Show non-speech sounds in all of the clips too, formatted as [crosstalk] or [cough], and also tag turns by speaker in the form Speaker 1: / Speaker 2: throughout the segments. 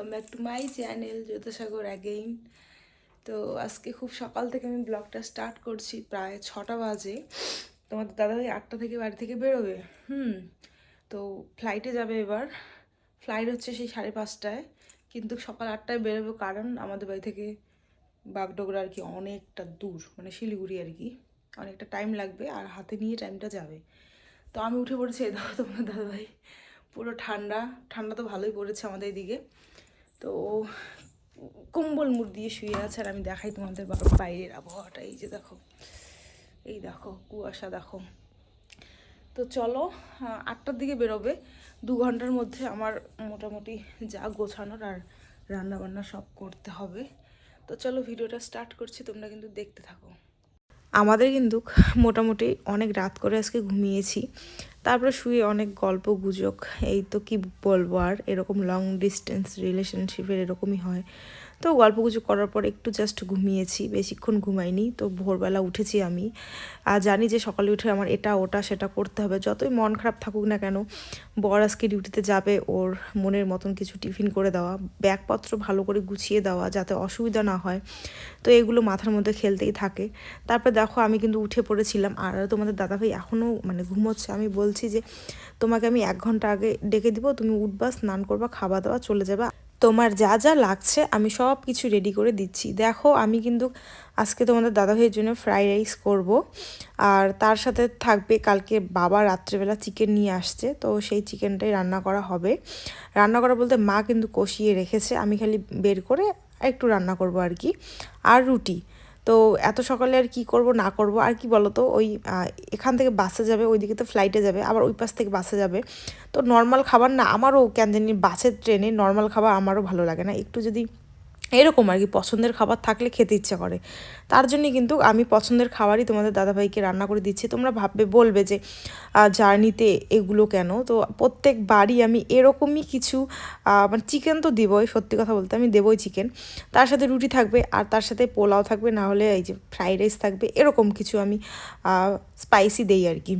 Speaker 1: Welcome back to my channel Jyotisagar again তো আজকে খুব সকাল থেকে আমি ব্লগটা স্টার্ট করছি প্রায় ছটা বাজে। তোমাদের দাদাভাই আটটা থেকে বাড়ি থেকে বেরোবে। হুম, তো ফ্লাইটে যাবে এবার। ফ্লাইট হচ্ছে সেই সাড়ে পাঁচটায়। কিন্তু সকাল আটটায় বেরোবে কারণ আমাদের বাড়ি থেকে বাগডোগরা আর কি অনেকটা দূর মানে শিলিগুড়ি আর কি। অনেকটা টাইম লাগবে আর হাতে নিয়ে টাইমটা যাবে। তো আমি উঠে পড়েছি, এই দেখো তোমার দাদাভাই। পুরো ঠান্ডা। ঠান্ডা তো ভালোই পড়েছে আমাদের এদিকে। তো কম্বল মুড় দিয়ে শুয়ে আছে আর আমি দেখাই তোমাদের বাইরের আবহাওয়াটা। এই যে দেখো, এই দেখো, কুয়াশা দেখো। তো চলো আটটার দিকে বেরোবে। দু ঘণ্টার মধ্যে আমার মোটামুটি যা গোছানোর আর রান্না বান্না সব করতে হবে। তো চলো, ভিডিওটা স্টার্ট করছি, তোমরা কিন্তু দেখতে থাকো। আমাদের কিন্তু মোটামুটি অনেক রাত করে আজকে ঘুমিয়েছি। তারপরে শুয়ে অনেক গল্প গুজব, এই তো কি বলব আর, এরকম লং ডিস্টেন্স রিলেশনশিপের এরকমই হয়। তো গল্প কিছু করার পর একটু জাস্ট ঘুমিয়েছি, বেশিক্ষণ ঘুমাইনি, তো ভোরবেলা উঠেছি আমি। আর জানি যে সকালে উঠে আমার এটা, ওটা, সেটা করতে হবে। যতই মন খারাপ থাকুক না কেন, বর আজকে ডিউটিতে যাবে, ওর মনের মতন কিছু টিফিন করে দেওয়া, ব্যাগপত্র ভালো করে গুছিয়ে দেওয়া যাতে অসুবিধা না হয়। তো এগুলো মাথার মধ্যে খেলতেই থাকে। তারপর দেখো আমি কিন্তু উঠে পড়েছিলাম, আর তোমাদের দাদাভাই এখনও মানে ঘুমোচ্ছে। আমি বলছি যে, তোমাকে আমি এক ঘণ্টা আগে ডেকে দিব, তুমি উঠবা, স্নান করবা, খাওয়া দাওয়া, চলে যাবে। তোমার যা যা লাগছে আমি সব কিছু রেডি করে দিচ্ছি। দেখো, আমি কিন্তু আজকে তোমাদের দাদাভাইয়ের জন্য ফ্রাইড রাইস করব। আর তার সাথে থাকবে কালকে বাবা রাত্রেবেলা চিকেন নিয়ে আসছে, তো সেই চিকেনটাই রান্না করা হবে। রান্না করা বলতে মা কিন্তু কষিয়ে রেখেছে, আমি খালি বের করে একটু রান্না করব আর কি। আর রুটি তো এত সকালে আর কি করব, না করব? আর কি বলো তো ওই এখান থেকে বাসে যাবে, ওইদিকে তো ফ্লাইটে যাবে, আবার ওই পাশ থেকে বাসে যাবে। তো নর্মাল খাবার না, আমারও কেন জানি বাসের ট্রেনে নর্মাল খাবার আমারও ভালো লাগে না। একটু যদি এরকম আর কি পছন্দের খাবার থাকলে খেতে ইচ্ছা করে। তার জন্য কিন্তু আমি পছন্দের খাবারই তোমাদের দাদাভাইকে রান্না করে দিচ্ছি। তোমরা ভাববে, বলবে যে জার্নিতে এগুলো কেন? তো প্রত্যেক বাড়ি আমি এরকমই কিছু মানে চিকেন তো দেবই, সত্যি কথা বলতে আমি দেবই চিকেন তার সাথে রুটি থাকবে আর তার সাথে পোলাও থাকবে, না হলে এই যে ফ্রাইড রাইস থাকবে, এরকম কিছু আমি স্পাইসি দেই আর কি।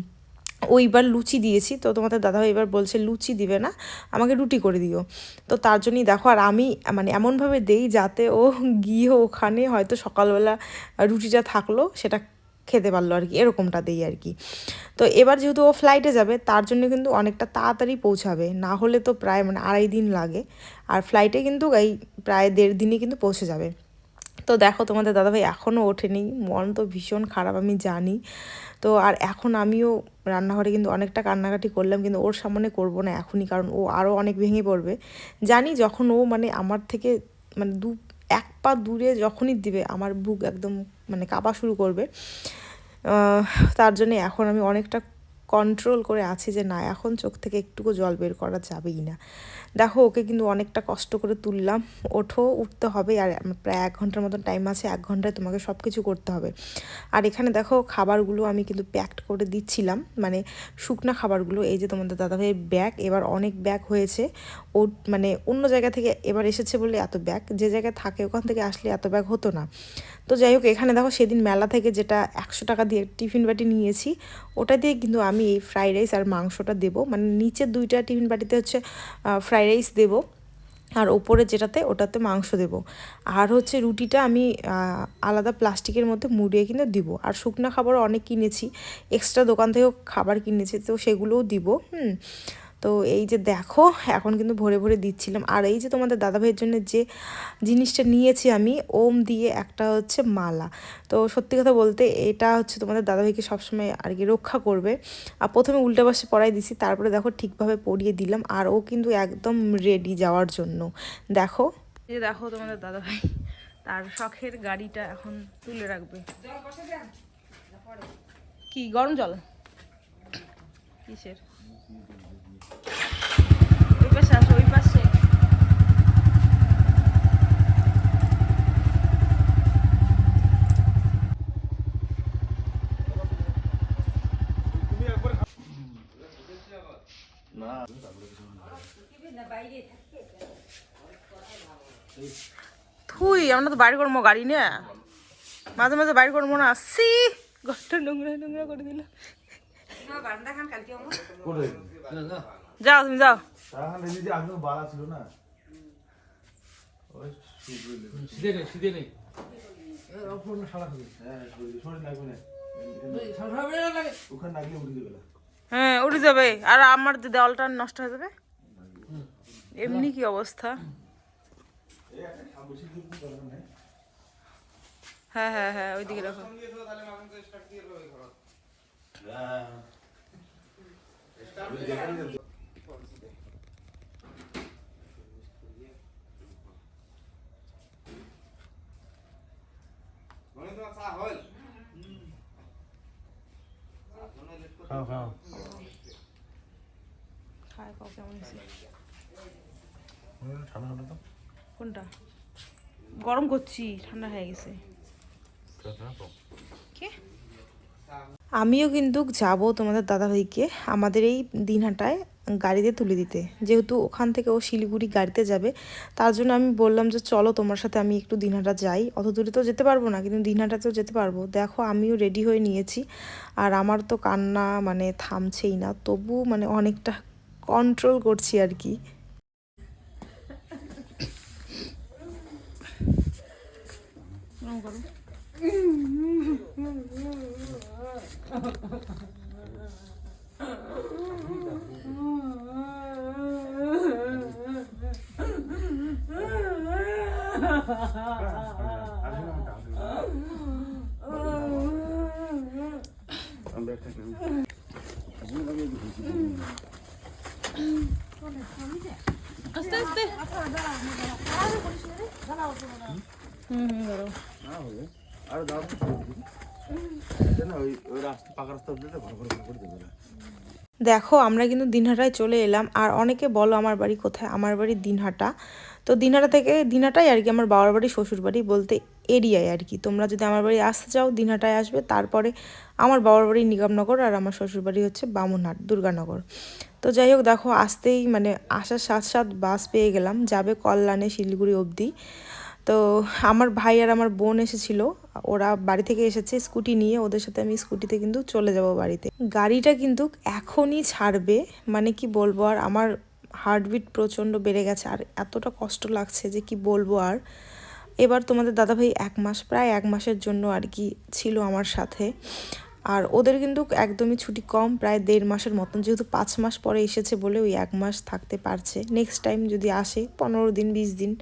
Speaker 1: ওইবার লুচি দিয়েছি। তো তোমাদের দাদাভাই এবার বলছে, লুচি দিবে না, আমাকে রুটি করে দিও। তো তার জন্যই দেখো, আর আমি মানে এমনভাবে দেই যাতে ও গিয়ে ওখানে হয়তো সকালবেলা রুটিটা থাকল সেটা খেতে পারল আর কি, এরকমটা দেই আর কি। তো এবার যেহেতু ও ফ্লাইটে যাবে, তার জন্য কিন্তু অনেকটা তাড়াতাড়ি পৌঁছাবে। না হলে তো প্রায় মানে আড়াই দিন লাগে। আর ফ্লাইটে কিন্তু এই প্রায় দেড় দিনে কিন্তু পৌঁছে যাবে। তো দেখো তোমাদের দাদাভাই এখনও ওঠেনি, মন তো ভীষণ খারাপ, আমি জানি। তো আর এখন আমিও রান্নাঘরে কিন্তু অনেকটা কান্নাকাটি করলাম, কিন্তু ওর সামনে করব না এখনই, কারণ ও আরও অনেক ভেঙে পড়বে। জানি যখন ও মানে আমার থেকে মানে দু, এক পা দূরে যখনই দিবে, আমার বুক একদম মানে কাঁপা শুরু করবে। তার জন্য এখন আমি অনেকটা কন্ট্রোল করে আছি যে না, এখন চোখ থেকে একটুকু জল বের করা যাবেই না। দেখো, ওকে কিন্তু অনেকটা কষ্ট করে তুললাম। ওঠো, উঠতে হবে। আর প্রায় এক ঘণ্টার মতন টাইম আছে, এক ঘন্টায় তোমাকে সব কিছু করতে হবে। আর এখানে দেখো, খাবারগুলো আমি কিন্তু প্যাকড করে দিচ্ছিলাম। মানে শুকনা খাবারগুলো, এই যে তোমাদের দাদাভাইয়ের ব্যাগ এবার অনেক ব্যাগ হয়েছে। ও মানে অন্য জায়গা থেকে এবার এসেছে বলে এত ব্যাগ যে জায়গায় থাকে ওখান থেকে আসলে এত ব্যাগ হতো না। তো যাই হোক, এখানে দেখো, সেদিন মেলা থেকে যেটা একশো টাকা দিয়ে টিফিন বাটি নিয়েছি, ওটা দিয়ে কিন্তু আমি এই ফ্রাইড রাইস আর মাংসটা দেবো। মানে নিচের দুইটা টিফিন বাটিতে হচ্ছে ফ্রাইড রাইস দেবো আর ওপরে যেটাতে ওটাতে মাংস দেব। আর হচ্ছে রুটিটা আমি আলাদা প্লাস্টিকের মধ্যে মুড়িয়ে কিন্তু দিব। আর শুকনো খাবার অনেক কিনেছি। এক্সট্রা দোকান থেকেও খাবার কিনেছি, তো সেগুলোও দিব, হুম। তো এই যে দেখো, এখন কিন্তু ভরে ভরে দিচ্ছিলাম। আর এই যে তোমাদের দাদাভাইয়ের জন্য যে জিনিসটা নিয়েছি আমি, ওম দিয়ে একটা হচ্ছে মালা। তো সত্যি কথা বলতে এটা হচ্ছে তোমাদের দাদাভাইকে সবসময় আর কি রক্ষা করবে। আর প্রথমে উল্টা পাশে পরাই দিছি, তারপরে দেখো ঠিকভাবে পরিয়ে দিলাম। আর ও কিন্তু একদম রেডি যাওয়ার জন্য। দেখো। এই যে দেখো তোমাদের দাদাভাই, তার শখের গাড়িটা এখন তুলে রাখবে। কি, গরম জল? কিসের? পাশে আসো ওই পাশে। থুই আমরা তো বাইরে করব গাড়ি নিয়ে। মাঝে মাঝে বাইরে করব না। আসছি ঘরটা নোংরা নোংরা করে দিল।
Speaker 2: কোথায়? না, না।
Speaker 1: যাও তুমি যাও।
Speaker 2: বাড়া ছিল না? হ্যাঁ শরীর- শরীর লাগবে না।
Speaker 3: সারা হবে না লাগে।
Speaker 2: ওখানে লাগলে উঠে
Speaker 1: হ্যাঁ যাবে। আর আমার দেওয়ালটা নষ্ট হয়ে যাবে? এমনি কি অবস্থা? হ্যাঁ হ্যাঁ হ্যাঁ ওইদিকে রাখো
Speaker 2: ওই দেখেই যাচ্ছে। খাও খাও
Speaker 1: খায় খাও কেমন হয়েছে
Speaker 2: হুম, ঠান্ডা ঠান্ডা তো
Speaker 1: কোনটা গরম করছি, ঠান্ডা হয়ে গেছে। আমিও কিন্তু যাব তোমাদের দাদাভাইকে আমাদের এই দিনহাটায় গাড়িতে তুলে দিতে। যেহেতু ওখান থেকে ও শিলিগুড়ি গাড়িতে যাবে, তার জন্য আমি বললাম যে চলো তোমার সাথে আমি একটু দিনহাটা যাই। অত দূরে তো যেতে পারব না, কিন্তু দিনহাটাতেও যেতে পারব। দেখো, আমিও রেডি হয়ে নিয়েছি, আর আমার তো কান্না মানে থামছেই না। তবু মানে অনেকটা কন্ট্রোল করছি আর কি।
Speaker 2: আমরা একটা
Speaker 1: আস্তে আস্তে হুম হুম দেখো, আমরা কিন্তু দিনহাটায় চলে এলাম। আর অনেকে বলো আমার বাড়ি কোথায়? আমার বাড়ি দিনহাটা। তো দিনহাটা থেকে দিনহাটাই আর কি আমার বাবার বাড়ি শ্বশুর বাড়ি বলতে এরিয়ায় আর কি। তোমরা যদি আমার বাড়ি আসতে চাও, দিনহাটায় আসবে। তারপরে আমার বাবার বাড়ি নিগমনগর আর আমার শ্বশুর বাড়ি হচ্ছে বামুনহাট, দুর্গানগর। তো যাই হোক, দেখো, আসতেই মানে আসার সাথ সাথ বাস পেয়ে গেলাম। যাবে কল্যাণে শিলিগুড়ি অবধি। তো আমার ভাই আর আমার বোন এসেছিল। ওরা বাড়ি থেকে এসেছে স্কুটি নিয়ে, ওদের সাথে আমি স্কুটিতে কিন্তু চলে যাব বাড়িতে। গাড়িটা কিন্তু এখনই ছাড়বে মানে কি বলব আর, আমার হার্টবিট প্রচণ্ড বেড়ে গেছে আর এতটা কষ্ট লাগছে যে কি বলব আর। এবার তোমাদের দাদাভাই এক মাস, প্রায় এক মাসের জন্য আর কি ছিল আমার সাথে। আর ওদের কিন্তু একদমই ছুটি কম, প্রায় দেড় মাসের মতন, যেহেতু পাঁচ মাস পরে এসেছে বলে ওই এক মাস থাকতে পারছে। নেক্সট টাইম যদি আসে, পনেরো দিন, বিশ দিন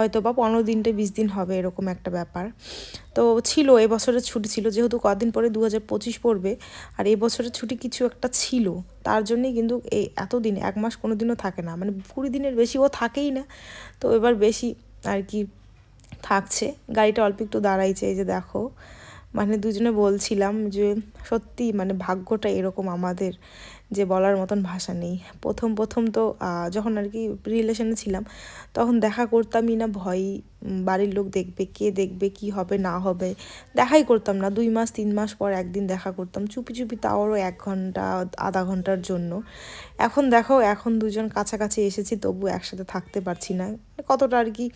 Speaker 1: হয়তো বা পনেরো দিনটা বিশ দিন হবে এরকম একটা ব্যাপার। তো ছিল এবছরের ছুটি ছিল, যেহেতু কদিন পরে দু হাজার পঁচিশ পড়বে, আর এবছরের বছরের ছুটি কিছু একটা ছিল, তার জন্যেই কিন্তু এই এতদিন, এক মাস কোনো দিনও থাকে না মানে কুড়ি দিনের বেশি ও থাকেই না। তো এবার বেশি আর কি থাকছে, গাড়িটা অল্প একটু দাঁড়াইছে, এই যে দেখো। মানে দুজনে বলছিলাম যে, সত্যি মানে ভাগ্যটা এরকম আমাদের যে বলার মতন ভাষা নেই। প্রথম প্রথম তো যখন আর কি রিলেশনে ছিলাম, তখন দেখা করতামই না, ভয় বাড়ির লোক দেখবে, কে দেখবে, কি হবে, না হবে, দেখাই করতাম না। দুই মাস, তিন মাস পর একদিন দেখা করতাম, চুপি চুপি তাওরও এক ঘণ্টা, আধা ঘণ্টার জন্য। এখন দেখো, এখন দুজন কাছাকাছি এসেছি, তবু একসাথে থাকতে পারছি না। কতটা আর কি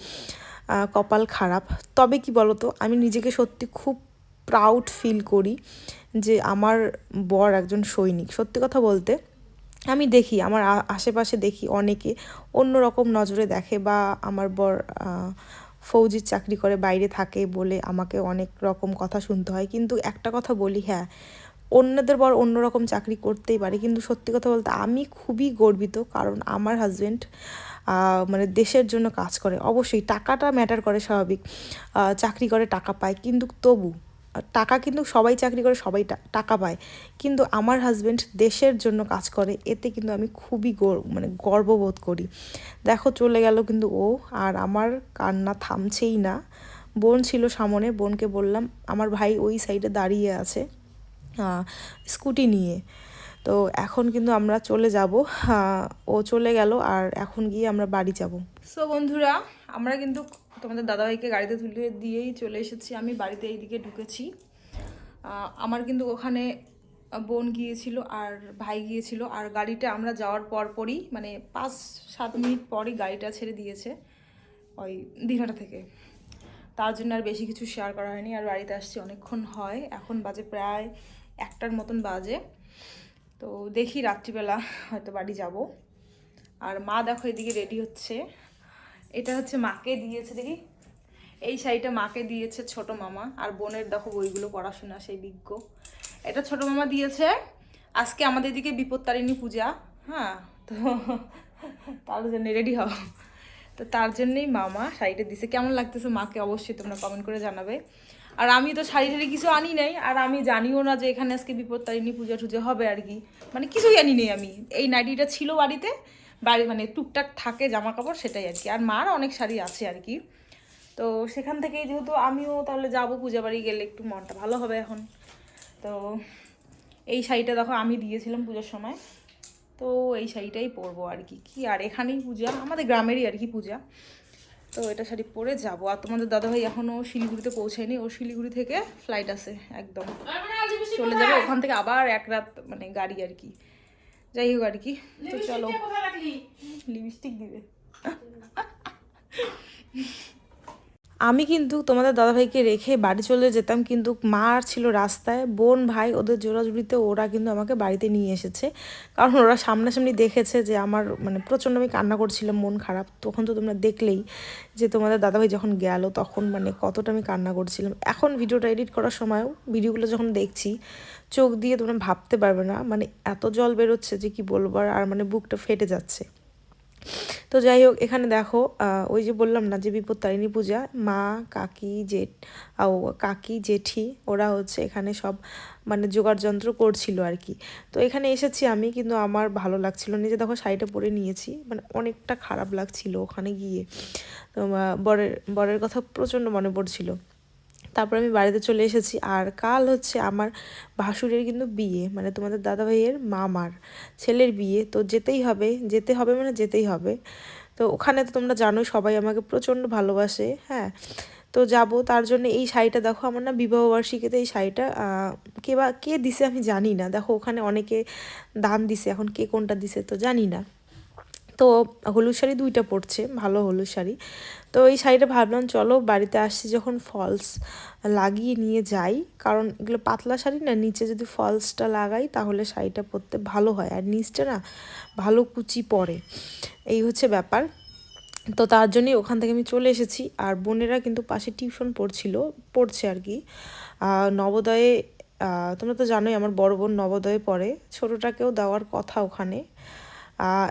Speaker 1: কপাল খারাপ। তবে কি বলতো, আমি নিজেকে সত্যি খুব প্রাউড ফিল করি যে আমার বর একজন সৈনিক। সত্যি কথা বলতে, আমি দেখি, আমার আশেপাশে দেখি অনেকে অন্য রকম নজরে দেখে বা আমার বর ফৌজির চাকরি করে বাইরে থাকে বলে আমাকে অনেক রকম কথা শুনতে হয়। কিন্তু একটা কথা বলি হ্যাঁ অন্যদের বর অন্যরকম চাকরি করতেই পারে। কিন্তু সত্যি কথা বলতে আমি খুবই গর্বিত কারণ আমার হাজব্যান্ড মানে দেশের জন্য কাজ করে। অবশ্যই টাকাটা ম্যাটার করে স্বাভাবিক। চাকরি করে, টাকা পায়। কিন্তু তবু টাকা কিন্তু সবাই চাকরি করে, সবাই টাকা পায়। কিন্তু আমার হাজব্যান্ড দেশের জন্য কাজ করে, এতে কিন্তু আমি খুবই মানে গর্ববোধ করি। দেখো চলে গেল কিন্তু ও, আর আমার কান্না থামছেই না। বোন ছিল সামনে, বোনকে বললাম, আমার ভাই ওই সাইডে দাঁড়িয়ে আছে স্কুটি নিয়ে। তো এখন কিন্তু আমরা চলে যাব ও চলে গেল, আর এখন গিয়ে আমরা বাড়ি যাব। সো বন্ধুরা, আমরা কিন্তু তোমাদের দাদাভাইকে গাড়িতে তুলে দিয়েই চলে এসেছি। আমি বাড়িতে এইদিকে ঢুকেছি। আমার কিন্তু ওখানে বোন গিয়েছিল আর ভাই গিয়েছিল। আর গাড়িটা আমরা যাওয়ার পর পরই মানে পাঁচ সাত মিনিট পরই গাড়িটা ছেড়ে দিয়েছে ওই দিঘাটা থেকে। তার জন্য আর বেশি কিছু শেয়ার করা হয়নি। আর বাড়িতে আসছি অনেকক্ষণ হয়। এখন বাজে প্রায় একটার মতন বাজে। তো দেখি রাত্রিবেলা হয়তো বাড়ি যাব। আর মা দেখো এদিকে রেডি হচ্ছে। এটা হচ্ছে মাকে দিয়েছে, দেখি। এই শাড়িটা মাকে দিয়েছে ছোট মামা, আর বোনের দেখো বইগুলো পড়াশোনা, সেই বিজ্ঞ। এটা ছোট মামা দিয়েছে, আজকে আমাদের দিকে বিপত্তারিণী পূজা হ্যাঁ তো তার জন্য রেডি হও। তো তার জন্যই মামা শাড়িটা দিছে। কেমন লাগতেছে মাকে অবশ্যই তোমরা কমেন্ট করে জানাবে। আর আমি তো শাড়ি টাড়ি কিছু আনি নাই, আর আমি জানিও না যে এখানে আজকে বিপত্তারিণী পূজা টুজা হবে আর কি। মানে কিছুই আনি নেই আমি। এই নাইটিটা ছিল বাড়িতে বাড়ি মানে টুকটাক থাকে জামা কাপড় সেটাই আর কি আর মার অনেক শাড়ি আছে আর কি তো সেখান থেকে যেহেতু আমিও তাহলে যাব পূজা বাড়ি গেলে একটু মনটা ভালো হবে এখন। তো এই শাড়িটা দেখো আমি দিয়েছিলাম পুজোর সময়। তো এই শাড়িটাই পরবো আর কি কি আর এখানেই পূজা? আমাদের গ্রামেরই আর কি পূজা। তো এটা শাড়ি পরে যাব। আর তোমাদের দাদাভাই এখনও শিলিগুড়িতে পৌঁছায়নি। ও শিলিগুড়ি থেকে ফ্লাইট আছে একদম। চলে যাবে ওখান থেকে আবার এক রাত মানে গাড়ি আর কি যাই হোক আর কি। তো চলো। লিপস্টিক দিবে। [laughs] আমি কিন্তু তোমাদের দাদাভাইকে রেখে বাড়ি চলে যেতাম, কিন্তু মা ছিল রাস্তায়। বোন, ভাই ওদের জোরাজুড়িতে ওরা কিন্তু আমাকে বাড়িতে নিয়ে এসেছে। কারণ ওরা সামনাসামনি দেখেছে যে আমার মানে প্রচণ্ড আমি কান্না করছিলাম, মন খারাপ। তখন তো তোমরা দেখলেই যে তোমাদের দাদাভাই যখন গেল, তখন মানে কতটা আমি কান্না করছিলাম। এখন ভিডিওটা এডিট করার সময়ও ভিডিওগুলো যখন দেখছি, চোখ দিয়ে তোমরা ভাবতে পারবে না মানে এত জল বেরোচ্ছে যে কি বলব আর মানে বুকটা ফেটে যাচ্ছে। তো যাই হোক, এখানে দেখো ওই যে বললাম না যে বিপত্তারিণী পূজা, মা, কাকি, জেঠ কাকি, জেঠি, ওরা হচ্ছে এখানে সব মানে জোগাড় যন্ত্র করছিল আর কি। তো এখানে এসেছি আমি, কিন্তু আমার ভালো লাগছিল নিজে দেখো, শাড়িটা পরে নিয়েছি মানে অনেকটা খারাপ লাগছিল ওখানে গিয়ে। তো বরের বরের কথা প্রচণ্ড মনে পড়ছিল। তারপর আমি বাড়িতে চলে এসেছি। আর কাল হচ্ছে আমার ভাসুরের কিন্তু বিয়ে মানে তোমাদের দাদা ভাইয়ের মামার ছেলের বিয়ে। তো যেতেই হবে, যেতে হবে মানে যেতেই হবে। তো ওখানে তো তোমরা জানো সবাই আমাকে প্রচণ্ড ভালোবাসে হ্যাঁ। তো যাব, তার জন্য এই শাড়িটা দেখো, আমার না বিবাহবার্ষিকীতে এই শাড়িটা কে বা, কে দিছে আমি জানি না। দেখো ওখানে অনেকে দান দিছে, এখন কে কোনটা দিছে তো জানি না। তো হলুদ শাড়ি দুইটা পড়ছে ভালো হলুদ শাড়ি। তো এই শাড়িটা ভাবলাম চলো বাড়িতে আসছি যখন ফলস লাগিয়ে নিয়ে যাই, কারণ এগুলো পাতলা শাড়ি না, নিচে যদি ফলসটা লাগাই তাহলে শাড়িটা পরতে ভালো হয়। আর নিচটা না ভালো কুচি পরে। এই হচ্ছে ব্যাপার। তো তার জন্যই ওখান থেকে আমি চলে এসেছি। আর বোনেরা কিন্তু পাশে টিউশন পড়ছিল, পড়ছে আর কি। নবোদয়ে তোমরা তো জানোই আমার বড় বোন নবোদয়ে পড়ে। ছোটোটাকেও দেওয়ার কথা ওখানে।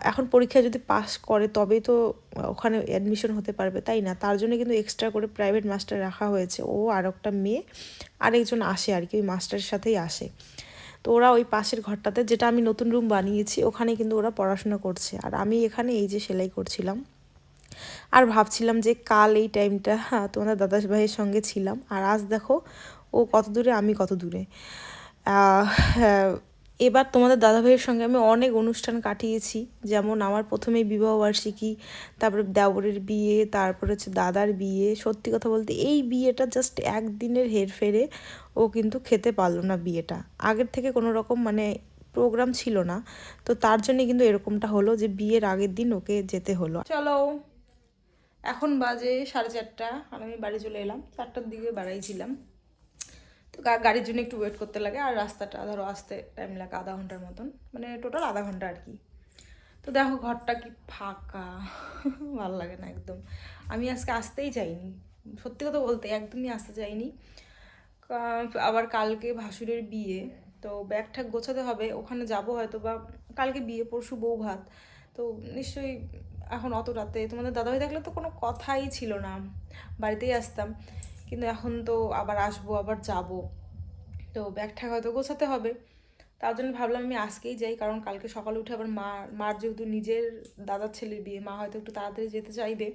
Speaker 1: এখন পরীক্ষায় যদি পাস করে তবেই তো ওখানে অ্যাডমিশন হতে পারবে তাই না? তার জন্য কিন্তু এক্সট্রা করে প্রাইভেট মাস্টার রাখা হয়েছে। ও আর একটা মেয়ে আরেকজন আসে আর কি ওই মাস্টারের সাথেই আসে। তো ওরা ওই পাশের ঘরটাতে যেটা আমি নতুন রুম বানিয়েছি ওখানে কিন্তু ওরা পড়াশোনা করছে। আর আমি এখানে এই যে সেলাই করছিলাম আর ভাবছিলাম যে কাল এই টাইমটা তোমাদের দাদাস ভাইয়ের সঙ্গে ছিলাম। আর আজ দেখো ও কত দূরে আমি কত দূরে। হ্যাঁ, এবার তোমাদের দাদা ভাইয়ের সঙ্গে আমি অনেক অনুষ্ঠান কাটিয়েছি। যেমন আমার প্রথমে বিবাহবার্ষিকী তারপরে দেওরের বিয়ে, তারপর হচ্ছে দাদার বিয়ে। সত্যি কথা বলতে এই বিয়েটা জাস্ট একদিনের হেরফেরে। ও কিন্তু খেতে পারল না বিয়েটা। আগের থেকে কোনো রকম মানে প্রোগ্রাম ছিল না। তো তার জন্য কিন্তু এরকমটা হলো যে বিয়ের আগের দিন ওকে যেতে হলো। চলো, এখন বাজে সাড়ে চারটা। আর আমি বাড়ি চলে এলাম। চারটার দিকে বাড়াইছিলাম। তো গাড়ির জন্য একটু ওয়েট করতে লাগে, আর রাস্তাটা ধরো আসতে টাইম লাগে আধা ঘণ্টার মতন মানে টোটাল আধা ঘণ্টা আর কি। তো দেখো ঘরটা কি ফাঁকা, [laughs] ভালো লাগে না একদম। আমি আজকে আসতেই চাইনি, সত্যি কথা বলতে একদমই আসতে চাইনি। আবার কালকে ভাসুরের বিয়ে, তো ব্যাগ ঠ্যাগ গোছাতে হবে, ওখানে যাব হয়তো বা, কালকে বিয়ে, পরশু বউ ভাত। তো নিশ্চয়ই এখন অত রাতে, তোমাদের দাদাভাই থাকলে তো কোনো কথাই ছিল না, বাড়িতেই আসতাম। কিন্তু এখন তো আবার আসব, আবার যাব। তো ব্যাগ ঠ্যাগ হয়তো গোছাতে হবে। তার জন্য ভাবলাম আমি আজকেই যাই, কারণ কালকে সকালে উঠে আবার মা, মার যেহেতু নিজের দাদার ছেলের বিয়ে, মা হয়তো একটু তাড়াতাড়ি যেতে চাইবে।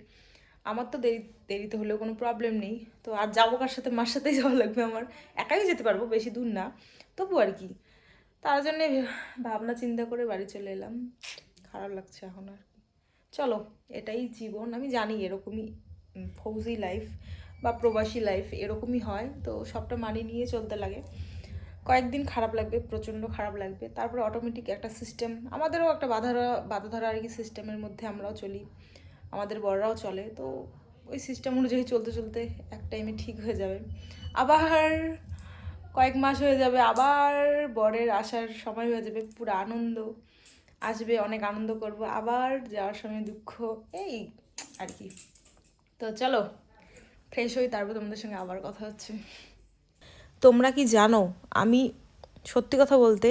Speaker 1: আমার তো দেরি, দেরিতে হলেও কোনো প্রবলেম নেই। তো আর যাব কার সাথে? মার সাথেই যাওয়া লাগবে আমার। একাই যেতে পারব, বেশি দূর না। তবু আর কি। তার জন্যে ভাবনা চিন্তা করে বাড়ি চলে এলাম। খারাপ লাগছে এখন আর কি। চলো, এটাই জীবন। আমি জানি এরকমই ফৌজি লাইফ বা প্রবাসী লাইফ এরকমই হয়, তো সবটা মানিয়ে নিয়ে চলতে লাগে। কয়েকদিন খারাপ লাগবে, প্রচণ্ড খারাপ লাগবে, তারপরে অটোমেটিক একটা সিস্টেম আমাদেরও একটা বাধা বাধা ধরা আর কি সিস্টেমের মধ্যে আমরাও চলি, আমাদের বড়রাও চলে, তো ওই সিস্টেম অনুযায়ী চলতে চলতে এক টাইমে ঠিক হয়ে যাবে। আবার কয়েক মাস হয়ে যাবে, আবার বরের আসার সময় হয়ে যাবে, পুরো আনন্দ, আসবে, অনেক আনন্দ করব, আবার যাওয়ার সময় দুঃখ, এই আর কি। তো চলো। ফ্রেশ হই, তারপর তোমাদের সঙ্গে আবার কথা হচ্ছে। তোমরা কি জানো, আমি সত্যি কথা বলতে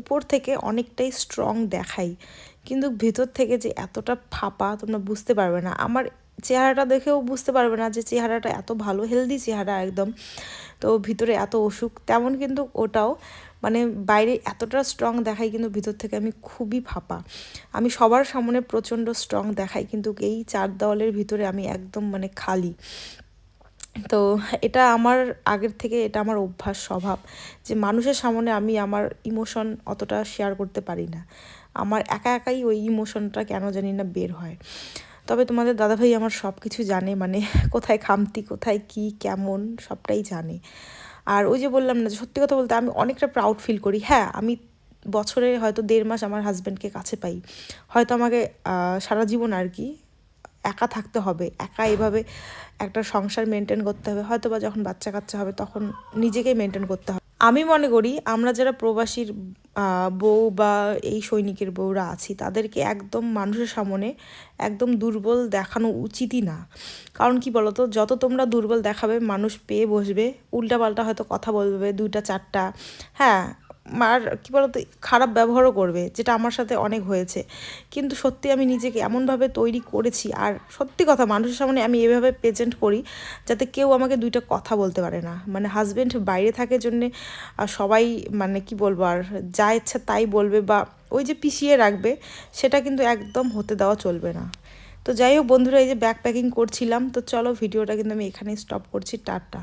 Speaker 1: উপর থেকে অনেকটাই স্ট্রং দেখাই। কিন্তু ভেতর থেকে যে এতটা ফাঁপা তোমরা বুঝতে পারবে না। আমার চেহারাটা দেখেও বুঝতে পারবে না যে চেহারাটা এত ভালো হেলদি চেহারা একদম। তো ভিতরে এত অসুখ, তেমন কিন্তু ওটাও। মানে বাইরে এতটা স্ট্রং দেখাই কিন্তু ভিতর থেকে আমি খুবই ফাঁপা। আমি সবার সামনে প্রচণ্ড স্ট্রং দেখাই কিন্তু এই চার দেওয়ালের ভিতরে আমি একদম মানে খালি। তো এটা আমার আগের থেকে এটা আমার অভ্যাস স্বভাব যে মানুষের সামনে আমি আমার ইমোশন অতটা শেয়ার করতে পারি না। আমার একা একাই ওই ইমোশনটা কেন জানি না বের হয়। তবে তোমাদের দাদাভাই আমার সব কিছু জানে মানে কোথায় খামতি, কোথায় কি, কেমন সবটাই জানে। আর ওই যে বললাম না যে সত্যি কথা বলতে আমি অনেকটা প্রাউড ফিল করি। হ্যাঁ আমি বছরে হয়তো দেড় মাস আমার হাজব্যান্ডকে কাছে পাই। হয়তো আমাকে সারা জীবন আর কি একা থাকতে হবে, একা এভাবে একটা সংসার মেনটেন করতে হবে। হয়তো বা যখন বাচ্চা কাচ্চা হবে তখন নিজেকেই মেনটেন করতে হবে। আমি মনে করি আমরা যারা প্রবাসীর বউ বা এই সৈনিকের বউরা আছি, তাদেরকে একদম মানুষের সামনে একদম দুর্বল দেখানো উচিতই না। কারণ কি বলতো? যত তোমরা দুর্বল দেখাবে, মানুষ পেয়ে বসবে, উল্টাপাল্টা হয়তো কথা বলবে, দুইটা, চারটা। হ্যাঁ আর কী বলতো, খারাপ ব্যবহারও করবে, যেটা আমার সাথে অনেক হয়েছে। কিন্তু সত্যি আমি নিজেকে এমনভাবে তৈরি করেছি, আর সত্যি কথা, মানুষের সামনে আমি এভাবে প্রেজেন্ট করি, যাতে কেউ আমাকে দুইটা কথা বলতে পারে না। মানে হাজব্যান্ড বাইরে থাকে জন্যে সবাই মানে কি বলব, আর যা ইচ্ছা তাই বলবে, বা ওই যে পিছিয়ে রাখবে, সেটা কিন্তু একদম হতে দেওয়া চলবে না। তো যাই হোক বন্ধুরা, এই যে ব্যাগ প্যাকিং করছিলাম, তো চলো ভিডিওটা কিন্তু আমি এখানেই স্টপ করছি, টাটা।